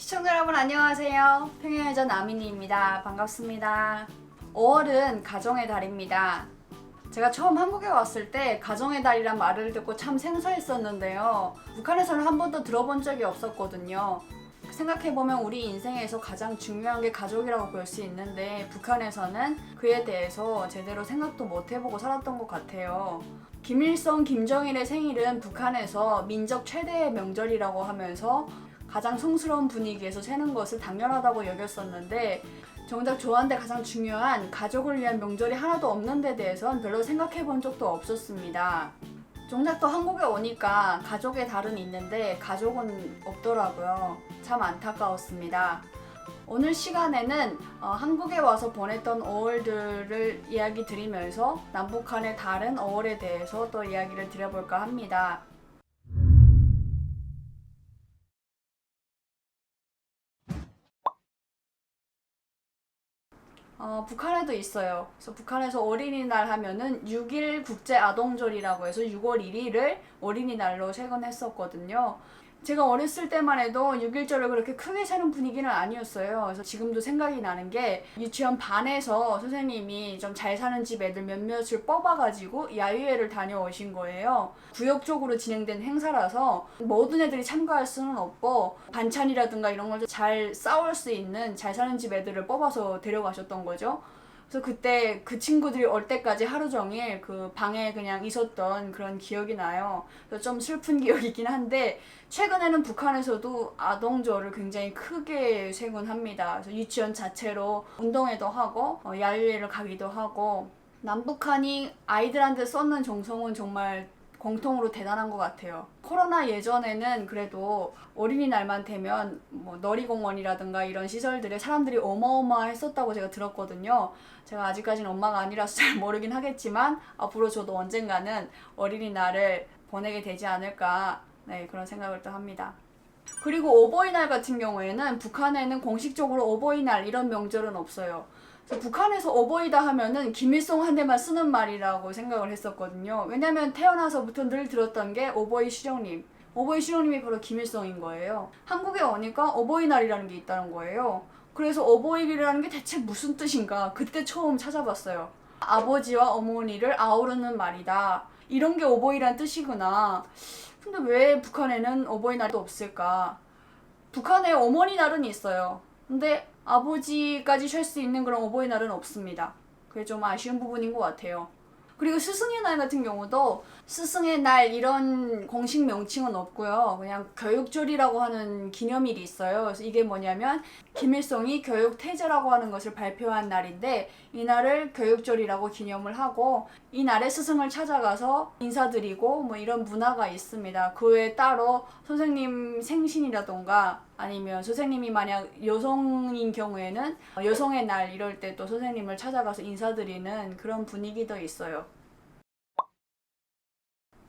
시청자 여러분 안녕하세요. 평양여자 나민이입니다. 반갑습니다. 5월은 가정의 달입니다. 제가 처음 한국에 왔을 때 가정의 달이란 말을 듣고 참 생소했었는데요. 북한에서는 한 번도 들어본 적이 없었거든요. 생각해보면 우리 인생에서 가장 중요한 게 가족이라고 볼 수 있는데 북한에서는 그에 대해서 제대로 생각도 못 해보고 살았던 것 같아요. 김일성, 김정일의 생일은 북한에서 민족 최대의 명절이라고 하면서 가장 성스러운 분위기에서 새는 것을 당연하다고 여겼었는데 정작 저한테 가장 중요한 가족을 위한 명절이 하나도 없는 데 대해선 별로 생각해 본 적도 없었습니다. 정작 또 한국에 오니까 가족의 달은 있는데 가족은 없더라고요. 참 안타까웠습니다. 오늘 시간에는 어, 한국에 와서 보냈던 5월들을 이야기 드리면서 남북한의 다른 5월에 대해서 또 이야기를 드려볼까 합니다. 어, 북한에도 있어요. 그래서 북한에서 어린이날 하면은 6일 국제 아동절이라고 해서 6월 1일을 어린이날로 세건했었거든요. 제가 어렸을 때만 해도 6일절을 그렇게 크게 세는 분위기는 아니었어요. 그래서 지금도 생각이 나는 게 유치원 반에서 선생님이 좀 잘 사는 집 애들 몇몇을 뽑아가지고 야유회를 다녀오신 거예요. 구역적으로 진행된 행사라서 모든 애들이 참가할 수는 없고 반찬이라든가 이런 걸 잘 싸울 수 있는 잘 사는 집 애들을 뽑아서 데려가셨던 거죠. 그래서 그때 그 친구들이 올 때까지 하루 종일 그 방에 그냥 있었던 그런 기억이 나요. 그래서 좀 슬픈 기억이긴 한데 최근에는 북한에서도 아동절을 굉장히 크게 세곤합니다. 그래서 유치원 자체로 운동회도 하고 어, 야유회를 가기도 하고 남북한이 아이들한테 쏟는 정성은 정말 공통으로 대단한 것 같아요. 코로나 예전에는 그래도 어린이날만 되면 뭐 놀이공원이라든가 이런 시설들에 사람들이 어마어마했었다고 제가 들었거든요. 제가 아직까지는 엄마가 아니라서 잘 모르긴 하겠지만 앞으로 저도 언젠가는 어린이날을 보내게 되지 않을까 네, 그런 생각을 또 합니다. 그리고 어버이날 같은 경우에는 북한에는 공식적으로 어버이날 이런 명절은 없어요. 북한에서 어버이다 하면은 김일성 한 대만 쓰는 말이라고 생각을 했었거든요. 왜냐면 태어나서부터 늘 들었던 게 어버이 시령님. 어버이 시령님이 바로 김일성인 거예요. 한국에 오니까 어버이날이라는 게 있다는 거예요. 그래서 어버이라는 게 대체 무슨 뜻인가 그때 처음 찾아봤어요. 아버지와 어머니를 아우르는 말이다. 이런 게 어버이란 뜻이구나. 근데 왜 북한에는 어버이날도 없을까? 북한에 어머니 날은 있어요. 근데 아버지까지 쉴 수 있는 그런 어버이날은 없습니다. 그게 좀 아쉬운 부분인 것 같아요. 그리고 스승의 날 같은 경우도 스승의 날 이런 공식 명칭은 없고요. 그냥 교육절이라고 하는 기념일이 있어요. 그래서 이게 뭐냐면 김일성이 교육 태제라고 하는 것을 발표한 날인데 이 날을 교육절이라고 기념을 하고 이 날에 스승을 찾아가서 인사드리고 뭐 이런 문화가 있습니다. 그 외에 따로 선생님 생신이라던가 아니면 선생님이 만약 여성인 경우에는 여성의 날 이럴 때 또 선생님을 찾아가서 인사드리는 그런 분위기도 있어요.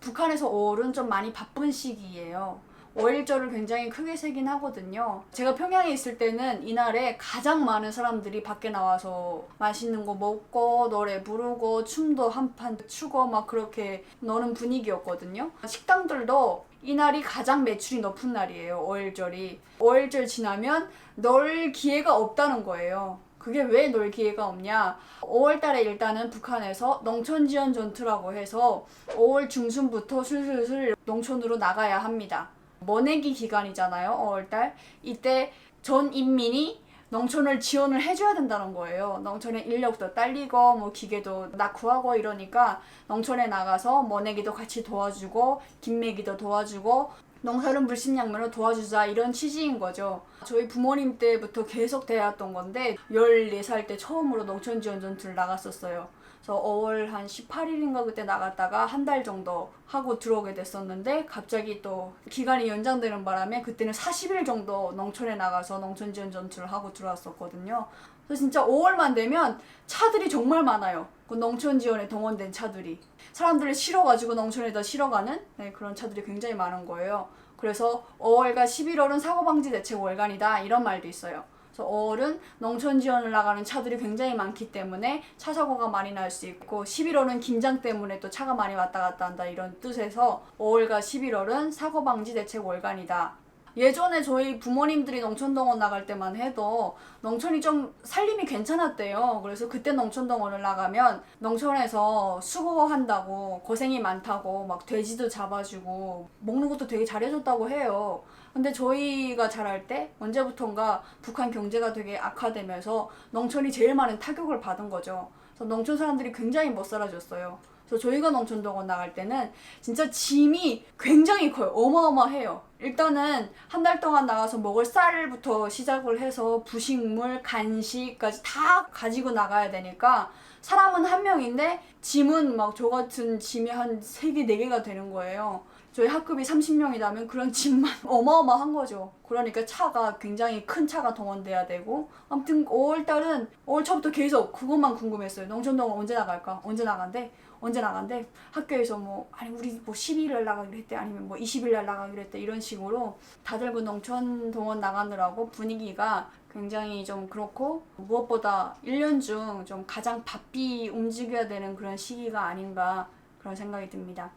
북한에서 5월은 좀 많이 바쁜 시기예요. 5일절을 굉장히 크게 세긴 하거든요. 제가 평양에 있을 때는 이날에 가장 많은 사람들이 밖에 나와서 맛있는 거 먹고 노래 부르고 춤도 한판 추고 막 그렇게 노는 분위기였거든요. 식당들도 이날이 가장 매출이 높은 날이에요. 5일절이. 5일절 지나면 놀 기회가 없다는 거예요. 그게 왜 놀 기회가 없냐? 5월 달에 일단은 북한에서 농촌 지원 전투라고 해서 5월 중순부터 슬슬슬 농촌으로 나가야 합니다. 모내기 기간이잖아요. 5월 달. 이때 전 인민이 농촌을 지원을 해줘야 된다는 거예요. 농촌의 인력도 딸리고 뭐 기계도 낙후하고 이러니까 농촌에 나가서 모내기도 같이 도와주고 김매기도 도와주고 농사를 물심양면을 도와주자 이런 취지인 거죠. 저희 부모님 때부터 계속 돼왔던 건데 14살 때 처음으로 농촌 지원 전투를 나갔었어요. 그래서 5월 한 18일인가 그때 나갔다가 한 달 정도 하고 들어오게 됐었는데 갑자기 또 기간이 연장되는 바람에 그때는 40일 정도 농촌에 나가서 농촌 지원 전투를 하고 들어왔었거든요. 그래서 진짜 5월만 되면 차들이 정말 많아요. 그 농촌 지원에 동원된 차들이. 사람들을 실어가지고 농촌에다 실어가는 네, 그런 차들이 굉장히 많은 거예요. 그래서 5월과 11월은 사고방지 대책 월간이다 이런 말도 있어요. 그래서 5월은 농촌 지원을 나가는 차들이 굉장히 많기 때문에 차 사고가 많이 날 수 있고 11월은 김장 때문에 또 차가 많이 왔다 갔다 한다 이런 뜻에서 5월과 11월은 사고 방지 대책 월간이다. 예전에 저희 부모님들이 농촌동원 나갈 때만 해도 농촌이 좀 살림이 괜찮았대요. 그래서 그때 농촌동원을 나가면 농촌에서 수고한다고 고생이 많다고 막 돼지도 잡아주고 먹는 것도 되게 잘해줬다고 해요. 근데 저희가 자랄 때 언제부턴가 북한 경제가 되게 악화되면서 농촌이 제일 많은 타격을 받은 거죠. 그래서 농촌 사람들이 굉장히 못 살아줬어요. 그래서 저희가 농촌동원 나갈 때는 진짜 짐이 굉장히 커요. 어마어마해요. 일단은 한 달 동안 나가서 먹을 쌀부터 시작을 해서 부식물, 간식까지 다 가지고 나가야 되니까 사람은 한 명인데 짐은 막 저 같은 짐이 한 3개, 4개가 되는 거예요. 저희 학급이 30명이라면 그런 짐만 어마어마한 거죠. 그러니까 차가 굉장히 큰 차가 동원돼야 되고 아무튼 5월 달은 5월 초부터 계속 그것만 궁금했어요. 농촌동원 언제 나갈까? 언제 나간대? 언제 나간대? 학교에서 뭐 아니 우리 뭐 12일 나가기로 했대 아니면 뭐 20일 날 나가기로 했대 이런 식으로 다들 그 농촌 동원 나가느라고 분위기가 굉장히 좀 그렇고 무엇보다 1년 중 좀 가장 바삐 움직여야 되는 그런 시기가 아닌가 그런 생각이 듭니다.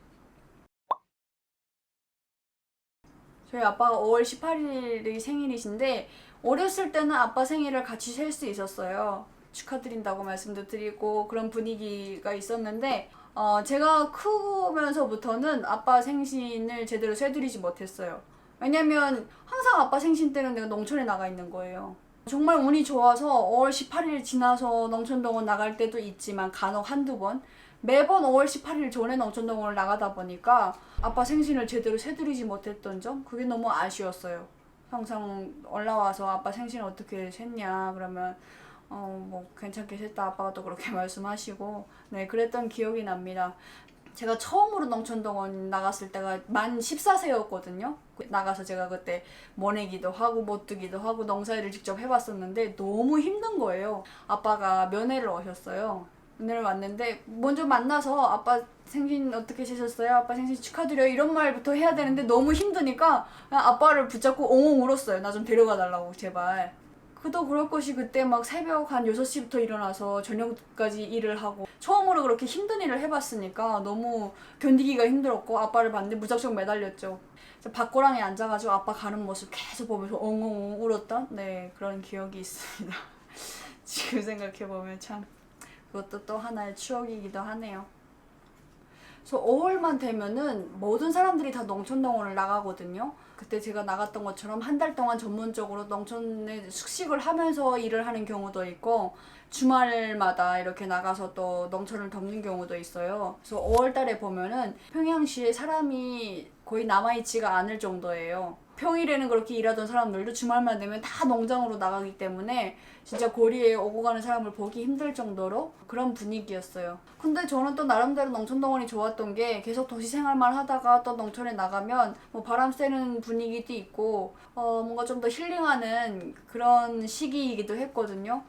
저희 아빠가 5월 18일이 생일이신데 어렸을 때는 아빠 생일을 같이 셀 수 있었어요. 축하드린다고 말씀도 드리고 그런 분위기가 있었는데 어, 제가 크면서부터는 아빠 생신을 제대로 쇠드리지 못했어요. 왜냐면 항상 아빠 생신 때는 내가 농촌에 나가 있는 거예요. 정말 운이 좋아서 5월 18일 지나서 농촌동원 나갈 때도 있지만 간혹 한두 번 매번 5월 18일 전에 농촌동원을 나가다 보니까 아빠 생신을 제대로 새드리지 못했던 점 그게 너무 아쉬웠어요. 항상 올라와서 아빠 생신 어떻게 샜냐 그러면 어 뭐 괜찮게 샜다 아빠가 또 그렇게 말씀하시고 네 그랬던 기억이 납니다. 제가 처음으로 농촌동원 나갔을 때가 만 14세였거든요. 나가서 제가 그때 모내기도 하고 못뜨기도 하고 농사일을 직접 해봤었는데 너무 힘든 거예요. 아빠가 면회를 오셨어요. 면회를 왔는데 먼저 만나서 아빠 생신 어떻게 지셨어요? 아빠 생신 축하드려요. 이런 말부터 해야 되는데 너무 힘드니까 아빠를 붙잡고 엉엉 울었어요. 나 좀 데려가 달라고 제발. 그도 그럴 것이 그때 막 새벽 한 6시부터 일어나서 저녁까지 일을 하고 처음으로 그렇게 힘든 일을 해봤으니까 너무 견디기가 힘들었고 아빠를 봤는데 무작정 매달렸죠. 밭고랑에 앉아가지고 아빠 가는 모습 계속 보면서 엉엉 울었던 네 그런 기억이 있습니다. 지금 생각해보면 참 그것도 또 하나의 추억이기도 하네요. 그래서 5월만 되면은 모든 사람들이 다 농촌동원을 나가거든요. 그때 제가 나갔던 것처럼 한 달 동안 전문적으로 농촌에 숙식을 하면서 일을 하는 경우도 있고 주말마다 이렇게 나가서 또 농촌을 덮는 경우도 있어요. 그래서 5월 달에 보면은 평양시에 사람이 거의 남아있지가 않을 정도예요. 평일에는 그렇게 일하던 사람들도 주말만 되면 다 농장으로 나가기 때문에 진짜 거리에 오고 가는 사람을 보기 힘들 정도로 그런 분위기였어요. 근데 저는 또 나름대로 농촌동원이 좋았던 게 계속 도시 생활만 하다가 또 농촌에 나가면 뭐 바람 쐬는 분위기도 있고 어 뭔가 좀 더 힐링하는 그런 시기이기도 했거든요.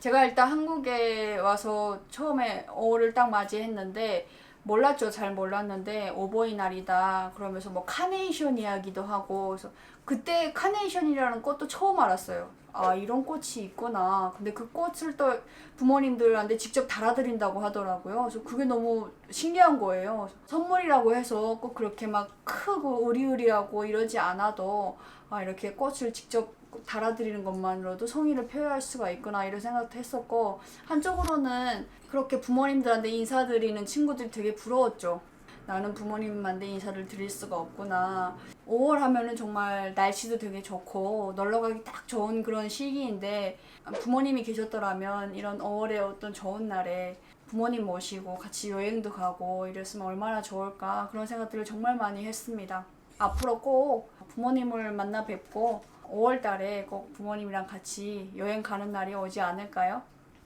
제가 일단 한국에 와서 처음에 5월을 딱 맞이했는데 몰랐죠. 잘 몰랐는데 오보이날이다. 그러면서 뭐 카네이션 이야기도 하고 그래서 그때 카네이션이라는 꽃도 처음 알았어요. 아 이런 꽃이 있구나. 근데 그 꽃을 또 부모님들한테 직접 달아드린다고 하더라고요. 그래서 그게 너무 신기한 거예요. 선물이라고 해서 꼭 그렇게 막 크고 으리으리하고 이러지 않아도 아 이렇게 꽃을 직접 달아드리는 것만으로도 성의를 표현할 수가 있구나 이런 생각도 했었고 한쪽으로는 그렇게 부모님들한테 인사드리는 친구들이 되게 부러웠죠. 나는 부모님한테 인사를 드릴 수가 없구나. 5월 하면은 정말 날씨도 되게 좋고 놀러 가기 딱 좋은 그런 시기인데 부모님이 계셨더라면 이런 5월의 어떤 좋은 날에 부모님 모시고 같이 여행도 가고 이랬으면 얼마나 좋을까 그런 생각들을 정말 많이 했습니다. 앞으로 꼭 부모님을 만나 뵙고 5월 달에 꼭 부모님이랑 같이 여행 가는 날이 오지 않을까요?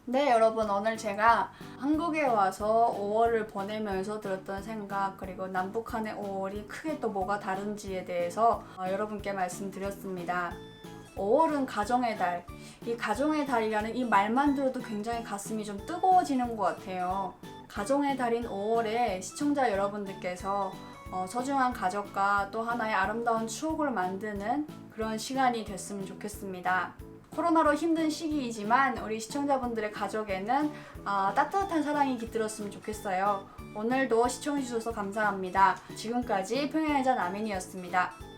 네, 여러분 오늘 제가 한국에 와서 5월을 보내면서 들었던 생각 그리고 남북한의 5월이 크게 또 뭐가 다른지에 대해서 어, 여러분께 말씀드렸습니다. 5월은 가정의 달. 이 가정의 달이라는 이 말만 들어도 굉장히 가슴이 좀 뜨거워지는 것 같아요. 가정의 달인 5월에 시청자 여러분들께서 어, 소중한 가족과 또 하나의 아름다운 추억을 만드는 그런 시간이 됐으면 좋겠습니다. 코로나로 힘든 시기이지만 우리 시청자분들의 가족에는 아, 따뜻한 사랑이 깃들었으면 좋겠어요. 오늘도 시청해주셔서 감사합니다. 지금까지 평양의자 남인이었습니다.